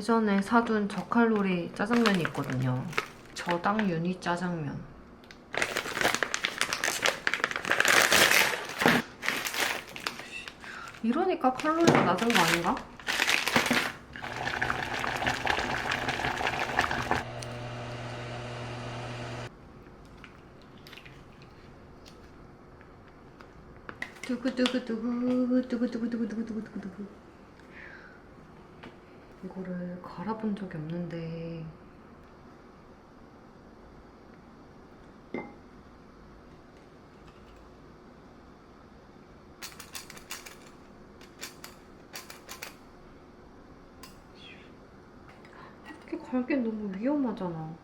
예전에 사둔 저칼로리 짜장면이 있거든요. 저당 유니 짜장면. 이러니까 칼로리가 낮은 거 아닌가? 두구두구두구 두구두구두구두구두구두구 이거를 갈아본 적이 없는데 이렇게 갈기엔 너무 위험하잖아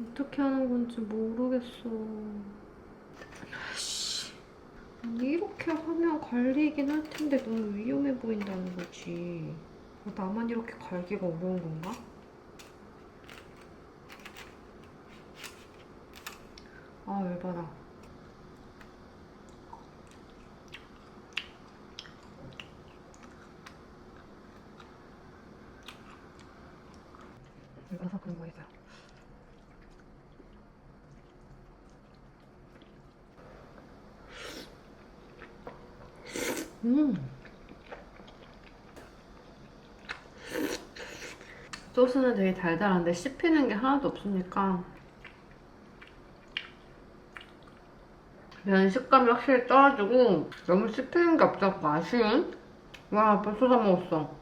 어떻게 하는 건지 모르겠어. 이렇게 하면 갈리긴 할 텐데 너무 위험해 보인다는 거지. 어, 나만 이렇게 갈기가 어려운 건가? 아. 열받아, 그런 거 있어요. 음. 소스는 되게 달달한데 씹히는 게 하나도 없으니까 면 식감이 확실히 떨어지고 너무 씹히는 게 없어서 아쉬운? 와 벌써 다 먹었어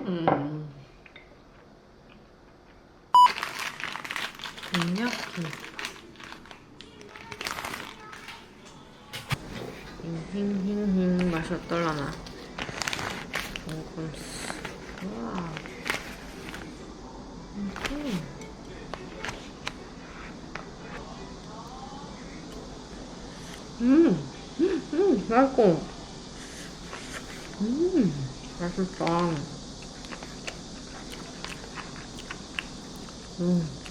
음. 곤약김 힝힝힝 맛이 어떨라나 우와 음. 음, 음, 음, 맛있고 음, 맛있다 음.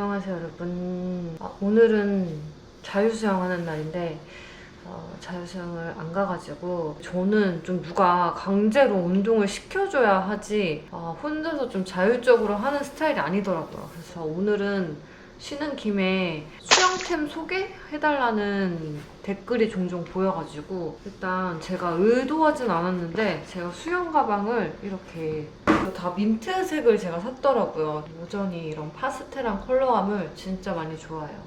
안녕하세요 여러분. 아, 오늘은 자유수영 하는 날인데 어, 자유수영을 안 가가지고 저는 좀 누가 강제로 운동을 시켜줘야 하지 어, 혼자서 좀 자율적으로 하는 스타일이 아니더라고요. 그래서 오늘은 쉬는 김에 수영템 소개해달라는 댓글이 종종 보여가지고 일단 제가 의도하진 않았는데 제가 수영 가방을 이렇게 다 민트색을 제가 샀더라고요. 여전히 이런 파스텔한 컬러감을 진짜 많이 좋아해요.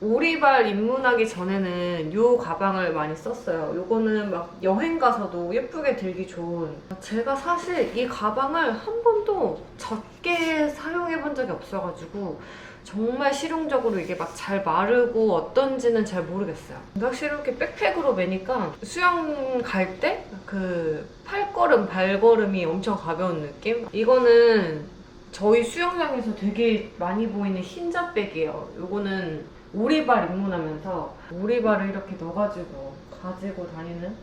오리발 입문하기 전에는 이 가방을 많이 썼어요. 요거는 막 여행 가서도 예쁘게 들기 좋은. 제가 사실 이 가방을 한 번도 적게 사용해 본 적이 없어가지고 정말 실용적으로 이게 막 잘 마르고 어떤지는 잘 모르겠어요. 확실히 이렇게 백팩으로 매니까 수영 갈 때 그 팔걸음, 발걸음이 엄청 가벼운 느낌? 이거는 저희 수영장에서 되게 많이 보이는 흰자백이에요. 이거는 오리발 입문하면서 오리발을 이렇게 넣어가지고 가지고 다니는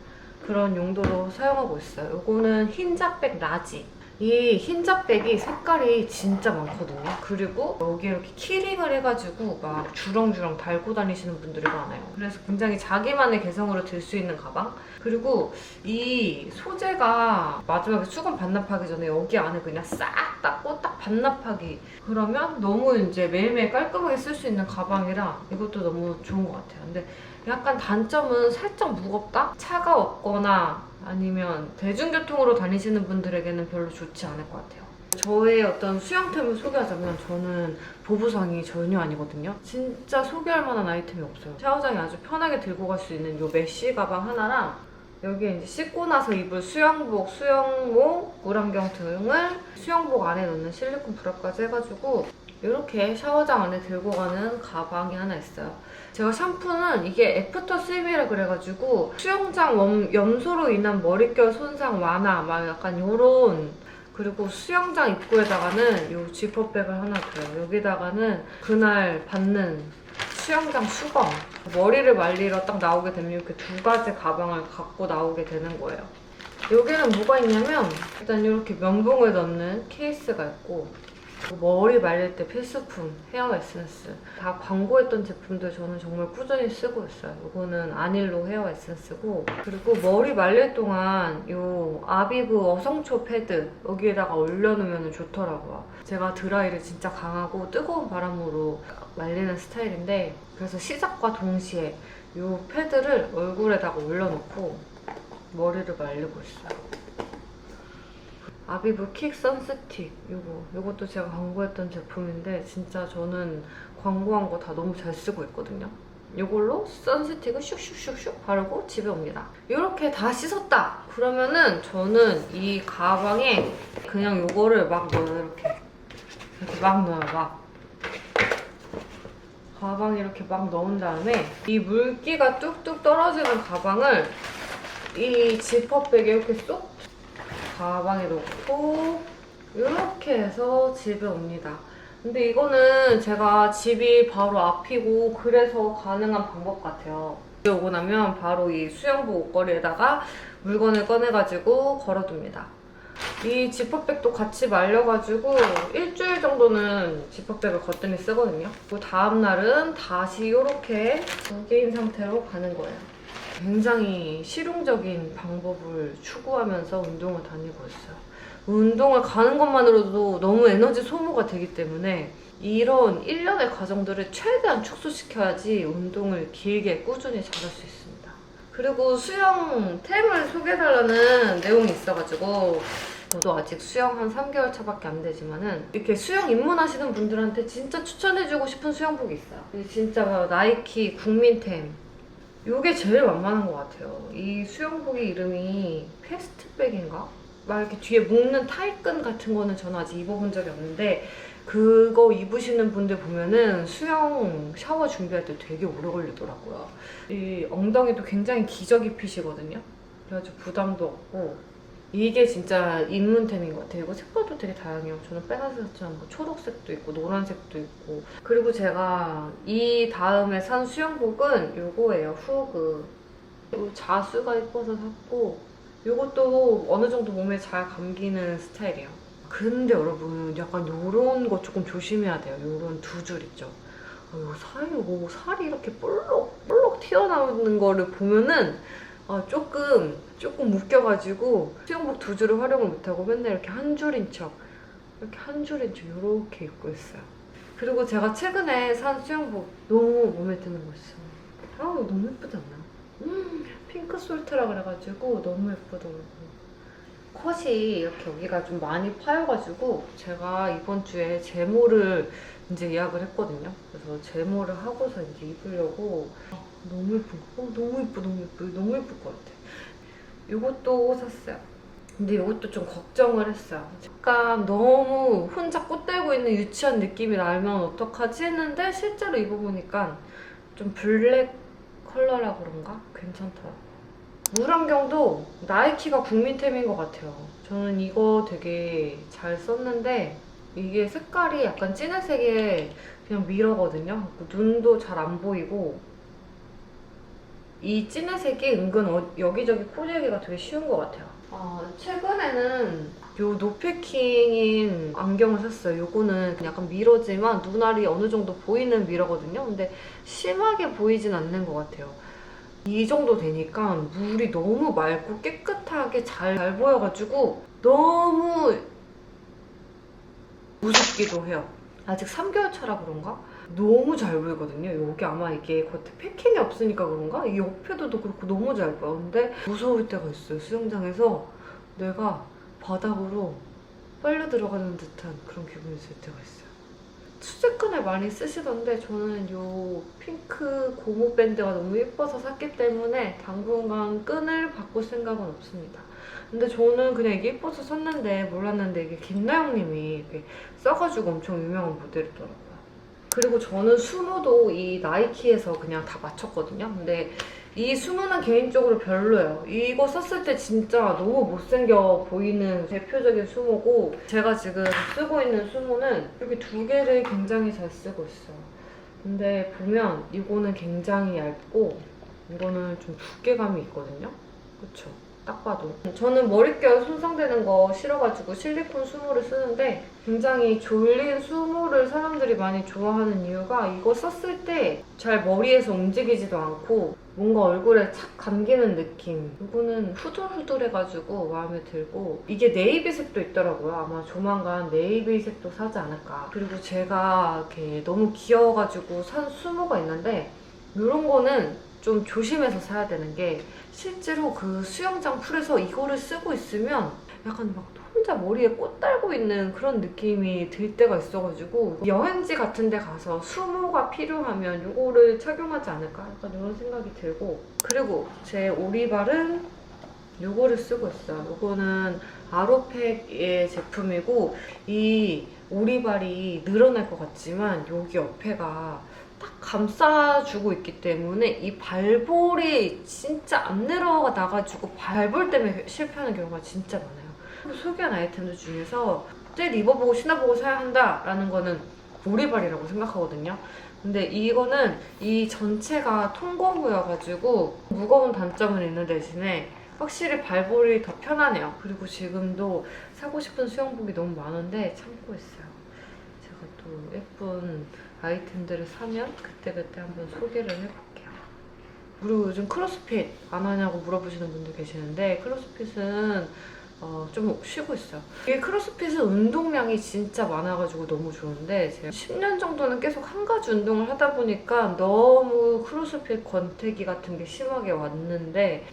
그런 용도로 사용하고 있어요. 이거는 흰자백 라지. 이 흰자백이 색깔이 진짜 많거든요. 그리고 여기 이렇게 키링을 해가지고 막 주렁주렁 달고 다니시는 분들이 많아요. 그래서 굉장히 자기만의 개성으로 들 수 있는 가방. 그리고 이 소재가 마지막에 수건 반납하기 전에 여기 안에 그냥 싹 닦고 딱 반납하기. 그러면 너무 이제 매일매일 깔끔하게 쓸 수 있는 가방이라 이것도 너무 좋은 것 같아요. 근데 약간 단점은 살짝 무겁다? 차가웠거나 아니면 대중교통으로 다니시는 분들에게는 별로 좋지 않을 것 같아요. 저의 어떤 수영템을 소개하자면 저는 보부상이 전혀 아니거든요. 진짜 소개할 만한 아이템이 없어요. 샤워장에 아주 편하게 들고 갈 수 있는 이 메쉬 가방 하나랑 여기에 이제 씻고 나서 입을 수영복, 수영모, 물안경 등을 수영복 안에 넣는 실리콘 브라까지 해가지고 이렇게 샤워장 안에 들고 가는 가방이 하나 있어요. 제가 샴푸는 이게 애프터 스윕이라 그래가지고 수영장 원- 염소로 인한 머릿결 손상 완화 막 약간 요런 그리고 수영장 입구에다가는 이 지퍼백을 하나 둬요. 여기다가는 그날 받는 수영장 수건. 머리를 말리러 딱 나오게 되면 이렇게 두 가지 가방을 갖고 나오게 되는 거예요. 여기는 뭐가 있냐면 일단 이렇게 면봉을 넣는 케이스가 있고 머리 말릴 때 필수품 헤어 에센스. 다 광고했던 제품들 저는 정말 꾸준히 쓰고 있어요. 이거는 아닐로 헤어 에센스고. 그리고 머리 말릴 동안 요 아비브 어성초 패드 여기에다가 올려놓으면 좋더라고요. 제가 드라이를 진짜 강하고 뜨거운 바람으로 말리는 스타일인데 그래서 시작과 동시에 요 패드를 얼굴에다가 올려놓고 머리를 말리고 있어요 아비브 킥 선스틱 요거. 요것도 제가 광고했던 제품인데 진짜 저는 광고한 거 다 너무 잘 쓰고 있거든요. 요걸로 선스틱을 슉슉슉슉 바르고 집에 옵니다. 이렇게 다 씻었다. 그러면은 저는 이 가방에 그냥 요거를 막 넣어요 이렇게. 이렇게 막 넣어요 막. 가방에 이렇게 막 넣은 다음에 이 물기가 뚝뚝 떨어지는 가방을 이 지퍼백에 이렇게 쏙 가방에 넣고 이렇게 해서 집에 옵니다. 근데 이거는 제가 집이 바로 앞이고 그래서 가능한 방법 같아요. 집에 오고 나면 바로 이 수영복 옷걸이에다가 물건을 꺼내가지고 걸어둡니다. 이 지퍼백도 같이 말려가지고 일주일 정도는 지퍼백을 거뜬히 쓰거든요. 그리고 다음날은 다시 이렇게 두 개인 상태로 가는 거예요. 굉장히 실용적인 방법을 추구하면서 운동을 다니고 있어요. 운동을 가는 것만으로도 너무 에너지 소모가 되기 때문에 이런 일련의 과정들을 최대한 축소시켜야지 운동을 길게 꾸준히 잘할 수 있습니다. 그리고 수영템을 소개해달라는 내용이 있어가지고 저도 아직 수영 한 3개월 차밖에 안 되지만은 이렇게 수영 입문하시는 분들한테 진짜 추천해주고 싶은 수영복이 있어요. 진짜 나이키 국민템 요게 제일 만만한 것 같아요. 이 수영복의 이름이 패스트백인가? 막 이렇게 뒤에 묶는 타이끈 같은 거는 저는 아직 입어본 적이 없는데 그거 입으시는 분들 보면은 수영 샤워 준비할 때 되게 오래 걸리더라고요. 이 엉덩이도 굉장히 기저귀 핏이거든요. 그래가지고 부담도 없고 이게 진짜 입문템인 것 같아요. 이거 색깔도 되게 다양해요. 저는 빨간색처럼 뭐 초록색도 있고 노란색도 있고 그리고 제가 이 다음에 산 수영복은 요거예요. 후그 요 자수가 예뻐서 샀고 요것도 어느 정도 몸에 잘 감기는 스타일이에요. 근데 여러분 약간 요런 거 조금 조심해야 돼요. 요런 두 줄 있죠. 아, 요 사이 요 살이 이렇게 볼록 볼록 튀어나오는 거를 보면은 아, 조금 조금 묶여가지고 수영복 두 줄을 활용을 못하고 맨날 이렇게 한 줄인 척 이렇게 한 줄인 척 이렇게 입고 있어요. 그리고 제가 최근에 산 수영복 너무 마음에 드는 거 있어요. 아 이거 너무 예쁘지 않나요? 음, 핑크 솔트라 그래가지고 너무 예쁘더라고요. 컷이 이렇게 여기가 좀 많이 파여가지고 제가 이번 주에 제모를 이제 예약을 했거든요. 그래서 제모를 하고서 이제 입으려고 아, 너무 예쁜 거. 어, 너무 예뻐, 너무 예뻐. 너무 예쁠 것 같아. 이것도 샀어요. 근데 이것도 좀 걱정을 했어요. 약간 너무 혼자 꽃대고 있는 유치한 느낌이 나면 어떡하지 했는데 실제로 입어보니까 좀 블랙 컬러라 그런가? 괜찮더라고요. 물안경도 나이키가 국민템인 것 같아요. 저는 이거 되게 잘 썼는데 이게 색깔이 약간 진해색의 그냥 미러거든요. 눈도 잘 안 보이고 이 진해색이 은근 어- 여기저기 코디하기가 되게 쉬운 것 같아요. 아, 최근에는 요 노패킹인 안경을 샀어요. 요거는 약간 미러지만 눈알이 어느 정도 보이는 미러거든요. 근데 심하게 보이진 않는 것 같아요. 이 정도 되니까 물이 너무 맑고 깨끗하게 잘, 잘 보여가지고 너무 무섭기도 해요. 아직 3개월 차라 그런가? 너무 잘 보이거든요. 여기 아마 이게 겉에 패킹이 없으니까 그런가? 이 옆에도 그렇고 너무 잘 보여. 근데 무서울 때가 있어요. 수영장에서 내가 바닥으로 빨려 들어가는 듯한 그런 기분이 들 때가 있어요. 수제끈을 많이 쓰시던데 저는 이 핑크 고무 밴드가 너무 예뻐서 샀기 때문에 당분간 끈을 바꿀 생각은 없습니다. 근데 저는 그냥 이게 예뻐서 샀는데 몰랐는데 이게 김나영님이 써가지고 엄청 유명한 모델이더라고요. 그리고 저는 수모도 이 나이키에서 그냥 다 맞췄거든요. 근데 이 수모는 개인적으로 별로예요. 이거 썼을 때 진짜 너무 못생겨 보이는 대표적인 수모고 제가 지금 쓰고 있는 수모는 이렇게 두 개를 굉장히 잘 쓰고 있어요. 근데 보면 이거는 굉장히 얇고 이거는 좀 두께감이 있거든요. 그쵸? 딱 봐도. 저는 머릿결 손상되는 거 싫어가지고 실리콘 수모를 쓰는데 굉장히 졸린 수모를 사람들이 많이 좋아하는 이유가 이거 썼을 때 잘 머리에서 움직이지도 않고 뭔가 얼굴에 착 감기는 느낌. 이거는 후들후들해가지고 마음에 들고 이게 네이비색도 있더라고요. 아마 조만간 네이비색도 사지 않을까. 그리고 제가 이렇게 너무 귀여워가지고 산 수모가 있는데 이런 거는 좀 조심해서 사야 되는 게 실제로 그 수영장 풀에서 이거를 쓰고 있으면 약간 막 혼자 머리에 꽃 달고 있는 그런 느낌이 들 때가 있어가지고 여행지 같은 데 가서 수모가 필요하면 이거를 착용하지 않을까 약간 이런 생각이 들고 그리고 제 오리발은 이거를 쓰고 있어요. 이거는 아로팩의 제품이고 이 오리발이 늘어날 것 같지만 여기 옆에가 딱 감싸주고 있기 때문에 이 발볼이 진짜 안 내려나가지고 발볼 때문에 실패하는 경우가 진짜 많아요. 소개한 아이템들 중에서 제일 입어보고 신어보고 사야 한다라는 거는 오리발이라고 생각하거든요. 근데 이거는 이 전체가 통고무여가지고 무거운 단점은 있는 대신에 확실히 발볼이 더 편하네요. 그리고 지금도 사고 싶은 수영복이 너무 많은데 참고 있어요. 제가 또 예쁜 아이템들을 사면 그때그때 한번 소개를 해볼게요. 그리고 요즘 크로스핏 안 하냐고 물어보시는 분들 계시는데 크로스핏은 어, 좀 쉬고 있어요. 이게 크로스핏은 운동량이 진짜 많아가지고 너무 좋은데 제가 10년 정도는 계속 한 가지 운동을 하다 보니까 너무 크로스핏 권태기 같은 게 심하게 왔는데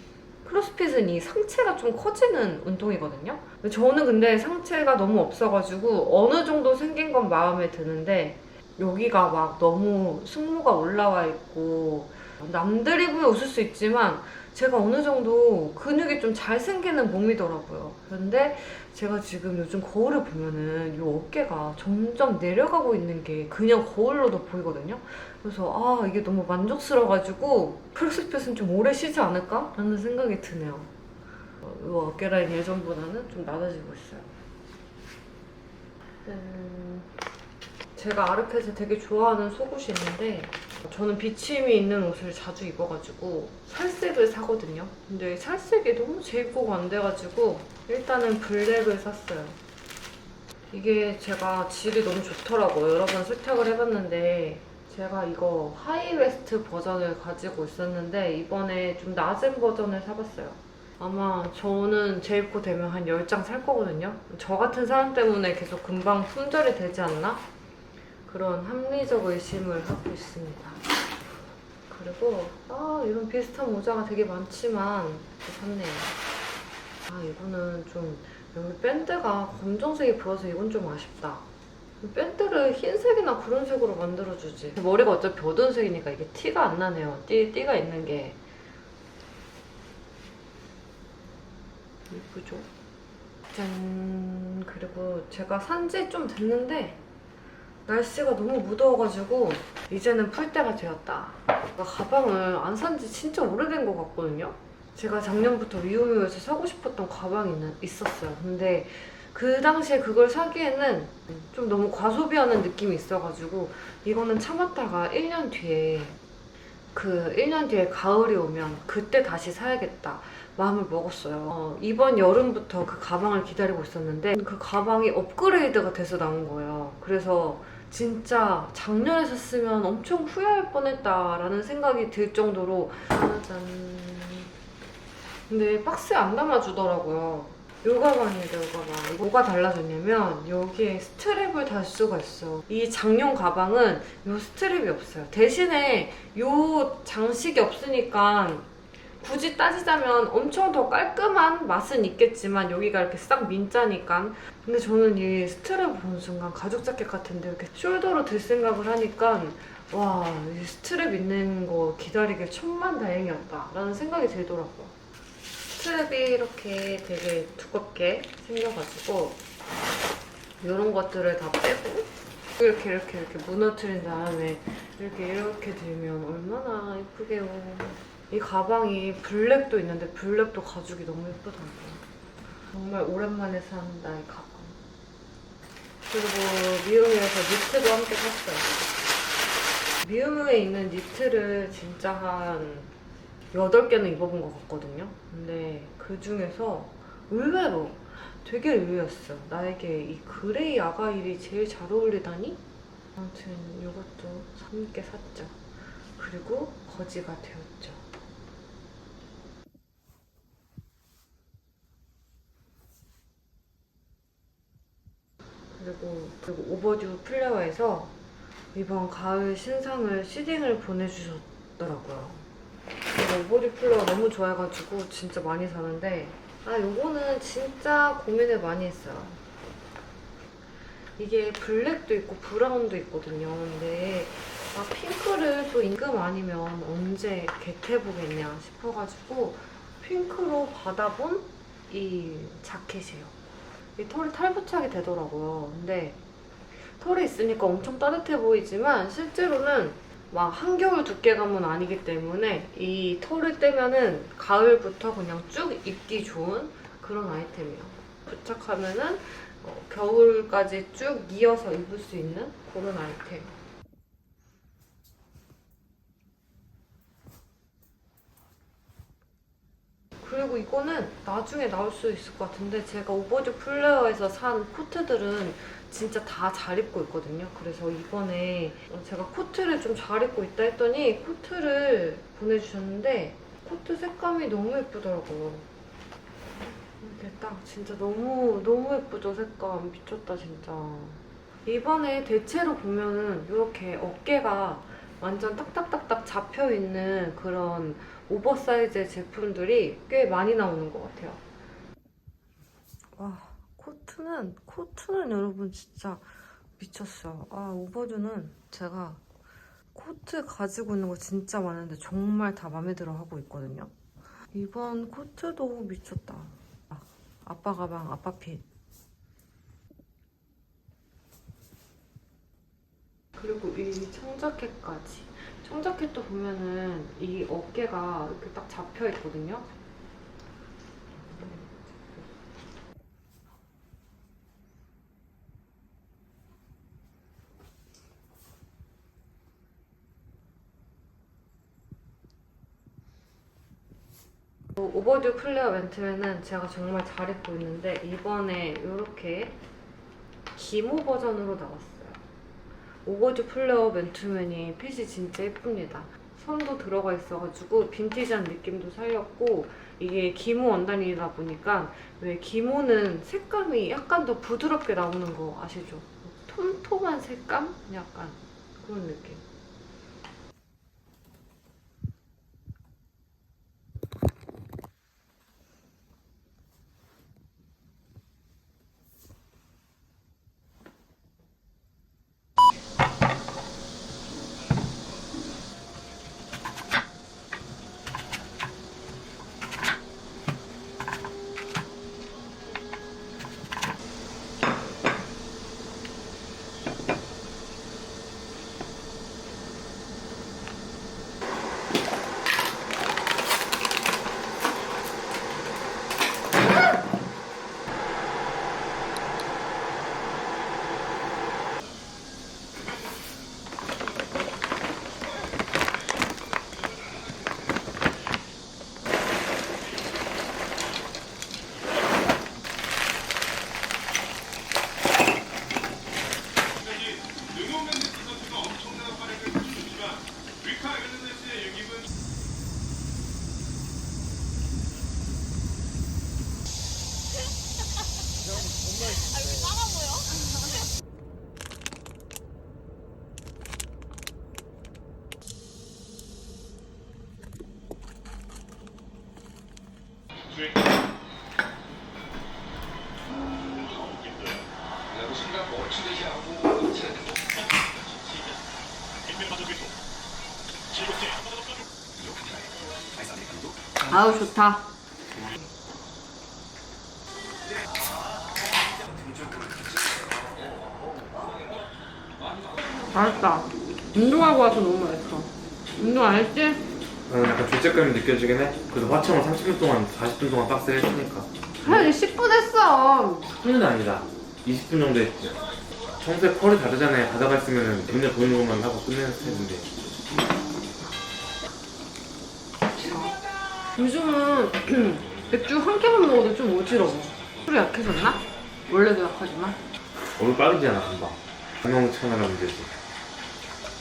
크로스핏은 이 상체가 좀 커지는 운동이거든요. 저는 근데 상체가 너무 없어가지고 어느 정도 생긴 건 마음에 드는데 여기가 막 너무 승모가 올라와 있고 남들이 보면 웃을 수 있지만 제가 어느 정도 근육이 좀 잘 생기는 몸이더라고요. 그런데 제가 지금 요즘 거울을 보면은 이 어깨가 점점 내려가고 있는 게 그냥 거울로도 보이거든요. 그래서 아 이게 너무 만족스러워가지고 크로스핏은 좀 오래 쉬지 않을까? 라는 생각이 드네요. 어, 이 어깨 라인 예전보다는 좀 낮아지고 있어요. 음, 제가 아르켓에 되게 좋아하는 속옷이 있는데 저는 비침이 있는 옷을 자주 입어가지고 살색을 사거든요. 근데 살색이 너무 재입고가 안 돼가지고 일단은 블랙을 샀어요. 이게 제가 질이 너무 좋더라고요. 여러 번 세탁을 해봤는데 제가 이거 하이웨스트 버전을 가지고 있었는데 이번에 좀 낮은 버전을 사봤어요. 아마 저는 재입고 되면 한 10장 살 거거든요. 저 같은 사람 때문에 계속 금방 품절이 되지 않나? 그런 합리적 의심을 하고 있습니다. 그리고 아 이런 비슷한 모자가 되게 많지만 또 샀네요. 아 이거는 좀 여기 밴드가 검정색이 보여서 이건 좀 아쉽다. 밴드를 흰색이나 그런 색으로 만들어주지. 머리가 어차피 어두운 색이니까 이게 티가 안 나네요. 띠, 띠가 있는 게. 예쁘죠? 짠. 그리고 제가 산 지 좀 됐는데 날씨가 너무 무더워가지고 이제는 풀 때가 되었다. 나 가방을 안 산 지 진짜 오래된 것 같거든요. 제가 작년부터 위오미오에서 사고 싶었던 가방이 있었어요. 근데 그 당시에 그걸 사기에는 좀 너무 과소비하는 느낌이 있어가지고 이거는 참았다가 1년 뒤에 그 1년 뒤에 가을이 오면 그때 다시 사야겠다 마음을 먹었어요. 어, 이번 여름부터 그 가방을 기다리고 있었는데 그 가방이 업그레이드가 돼서 나온 거예요. 그래서 진짜 작년에 샀으면 엄청 후회할 뻔했다라는 생각이 들 정도로 짜잔. 근데 박스에 안 담아주더라고요. 요 가방이에요, 요 가방. 뭐가 달라졌냐면 여기에 스트랩을 달 수가 있어. 이 장용 가방은 요 스트랩이 없어요. 대신에 요 장식이 없으니까 굳이 따지자면 엄청 더 깔끔한 맛은 있겠지만 여기가 이렇게 싹 민짜니까 근데 저는 이 스트랩 보는 순간 가죽 자켓 같은데 이렇게 숄더로 들 생각을 하니까 와, 이 스트랩 있는 거 기다리길 천만 다행이었다 라는 생각이 들더라고요. 스트랩이 이렇게 되게 두껍게 생겨가지고 이런 것들을 다 빼고 이렇게 이렇게 이렇게 무너뜨린 다음에 이렇게 이렇게 들면 얼마나 예쁘게요. 이 가방이 블랙도 있는데 블랙도 가죽이 너무 예쁘더라고요. 정말 오랜만에 산 나의 가방. 그리고 미우미에서 니트도 함께 샀어요. 미우미에 있는 니트를 진짜 한 8개는 입어본 것 같거든요. 근데 그 중에서 의외로 되게 의외였어요. 나에게 이 그레이 아가일이 제일 잘 어울리다니? 아무튼 이것도 함께 샀죠. 그리고 거지가 되었죠. 그리고 그리고 오버듀 플레어에서 이번 가을 신상을 시딩을 보내주셨더라고요. 제가 오버듀 플레어 너무 좋아해가지고 진짜 많이 사는데 아 요거는 진짜 고민을 많이 했어요. 이게 블랙도 있고 브라운도 있거든요. 근데 아 핑크를 또 임금 아니면 언제 겟해보겠냐 싶어가지고 핑크로 받아본 이 자켓이에요. 이 털이 탈부착이 되더라고요. 근데 털이 있으니까 엄청 따뜻해 보이지만 실제로는 막 한겨울 두께감은 아니기 때문에 이 털을 떼면은 가을부터 그냥 쭉 입기 좋은 그런 아이템이에요. 부착하면은 어, 겨울까지 쭉 이어서 입을 수 있는 그런 아이템. 그리고 이거는 나중에 나올 수 있을 것 같은데 제가 오버듀 플레어에서 산 코트들은 진짜 다 잘 입고 있거든요. 그래서 이번에 제가 코트를 좀 잘 입고 있다 했더니 코트를 보내주셨는데 코트 색감이 너무 예쁘더라고요. 이렇게 딱 진짜 너무 너무 예쁘죠 색감 미쳤다 진짜. 이번에 대체로 보면은 이렇게 어깨가 완전 딱딱딱딱 잡혀 있는 그런 오버사이즈의 제품들이 꽤 많이 나오는 것 같아요. 와 코트는 코트는 여러분 진짜 미쳤어요. 아 오버듀는 제가 코트 가지고 있는 거 진짜 많은데 정말 다 마음에 들어 하고 있거든요. 이번 코트도 미쳤다. 아, 아빠 가방 아빠 핏. 그리고 이 청자켓까지. 청자켓도 보면은 이 어깨가 이렇게 딱 잡혀 있거든요. 어, 오버듀 플레어 맨투맨은 제가 정말 잘 입고 있는데 이번에 이렇게 기모 버전으로 나왔어요. 오버듀 플레어 맨투맨이 핏이 진짜 예쁩니다. 선도 들어가 있어가지고 빈티지한 느낌도 살렸고 이게 기모 원단이다 보니까 왜 기모는 색감이 약간 더 부드럽게 나오는 거 아시죠? 톰톰한 색감? 약간 그런 느낌. 능용 멘디스 선수가 엄청난 활약을 펼쳤지만 리카 에르난데스의 영입은 주행 내가 순간 멈추듯이 하고 이제 인명가족에서 즐겁게 한번더 더 아우 좋다. 맛있다. 운동하고 와서 너무 맛있어. 운동 안 했지? 나는 약간 죄책감이 느껴지긴 해. 그래도 화청을 30분 동안, 40분 동안 빡세게 했으니까. 하연이 10분 했어 10분은 아니다. 20분 정도 했지. 평소에 펄이 다르잖아요. 가다가 있으면 눈에 보이는 것만 하고 끝내는 스타일인데. 요즘은 맥주 한 캔만 먹어도 좀 어지러워 술이 약해졌나? 원래도 약하지만 얼굴 빨개지잖아, 금방. 건강 차나라 문제지.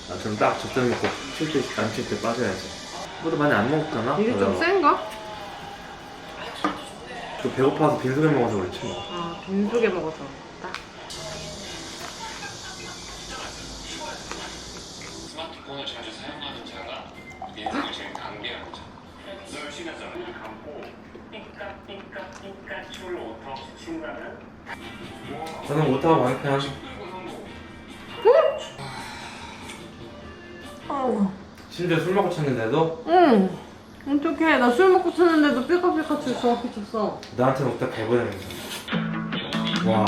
나처럼 딱 적당히 먹고 칠 때, 안칠때 빠져야지. 그것도 많이 안 먹잖아? 이게 좀 그러다가. 센가? 또 배고파서 빈속에 먹어서 그렇지 뭐. 아 빈속에 먹어서 그렇다 스마트폰을 자주 사용하는 자가 인생을 제일 강개하는 자. 열심히 하잖아. 눈을 감고 삐까 삐까 삐까 춤을 오타없이 친다는 저는 못하고 방편. 어. 심지어 술 먹고 쳤는데도? 응. 어떡해. 나 술 먹고 쳤는데도 삐까삐까 쳤어. 나한테 먹다. 개보내면서. 와.